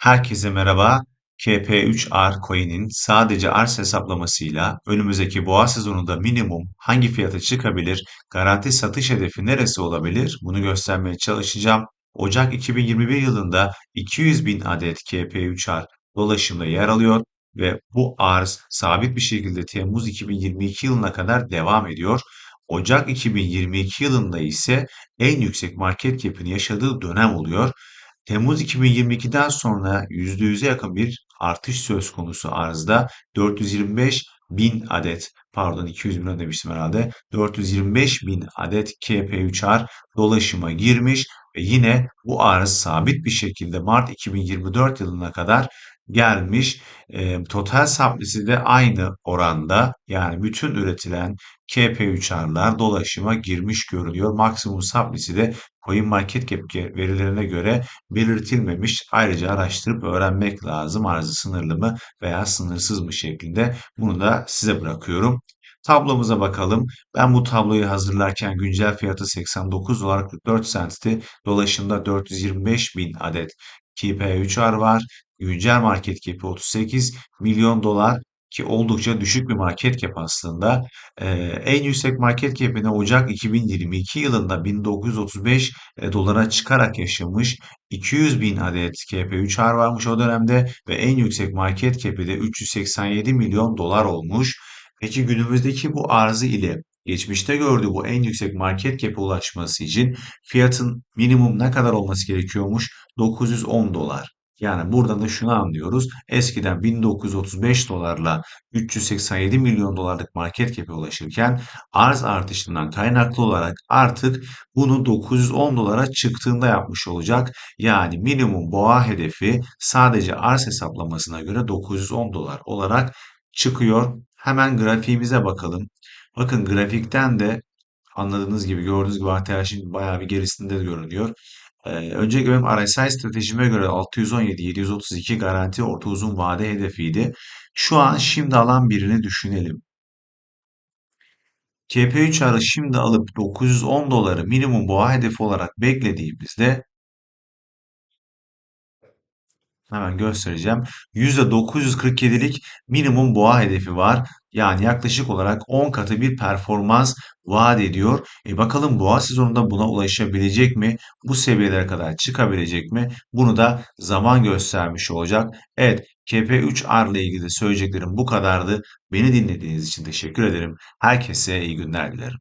Herkese merhaba. KP3R coin'in sadece arz hesaplamasıyla önümüzdeki boğa sezonunda minimum hangi fiyata çıkabilir, garanti satış hedefi neresi olabilir bunu göstermeye çalışacağım. Ocak 2021 yılında 200 bin adet KP3R dolaşımda yer alıyor ve bu arz sabit bir şekilde Temmuz 2022 yılına kadar devam ediyor. Ocak 2022 yılında ise en yüksek market cap'ini yaşadığı dönem oluyor. Temmuz 2022'den sonra %100'e yakın bir artış söz konusu. Arzda 425 bin adet pardon 200 bin demiştim herhalde. 425 bin adet KP3R dolaşıma girmiş ve yine bu arz sabit bir şekilde Mart 2024 yılına kadar gelmiş. E, total saplisi de aynı oranda yani bütün üretilen KP3R'lar dolaşıma girmiş görülüyor. Maksimum saplisi de CoinMarketCap verilerine göre belirtilmemiş. Ayrıca araştırıp öğrenmek lazım arzı sınırlı mı veya sınırsız mı şeklinde. Bunu da size bırakıyorum. Tablomuza bakalım. Ben bu tabloyu hazırlarken güncel fiyatı 89 dolar 44 centti. Dolaşımda 425 bin adet KP3R var. Güncel market cap'i 38 milyon dolar ki oldukça düşük bir market cap aslında. Ee, en yüksek market cap'ini Ocak 2022 yılında 1935 e, dolara çıkarak yaşamış. 200 bin adet KP3R varmış o dönemde ve en yüksek market cap'i de 387 milyon dolar olmuş. Peki günümüzdeki bu arzı ile geçmişte gördüğü bu en yüksek market cap'e ulaşması için fiyatın minimum ne kadar olması gerekiyormuş? 910 dolar. Yani buradan da şunu anlıyoruz. Eskiden 1935 dolarla 387 milyon dolarlık market cap'e ulaşırken arz artışından kaynaklı olarak artık bunu 910 dolara çıktığında yapmış olacak. Yani minimum boğa hedefi sadece arz hesaplamasına göre 910 dolar olarak çıkıyor. Hemen grafiğimize bakalım. Bakın grafikten de anladığınız gibi gördüğünüz gibi ATH'in bayağı bir gerisinde görünüyor. Ee, öncelikle benim RSI stratejime göre 617-732 garanti orta uzun vade hedefiydi. Şu an şimdi alan birini düşünelim. KP3 arı şimdi alıp 910 doları minimum boğa hedefi olarak beklediğimizde Hemen göstereceğim. %947'lik minimum boğa hedefi var. Yani yaklaşık olarak 10 katı bir performans vaat ediyor. E bakalım boğa sezonunda buna ulaşabilecek mi? Bu seviyelere kadar çıkabilecek mi? Bunu da zaman göstermiş olacak. Evet, KP3R ile ilgili söyleyeceklerim bu kadardı. Beni dinlediğiniz için teşekkür ederim. Herkese iyi günler dilerim.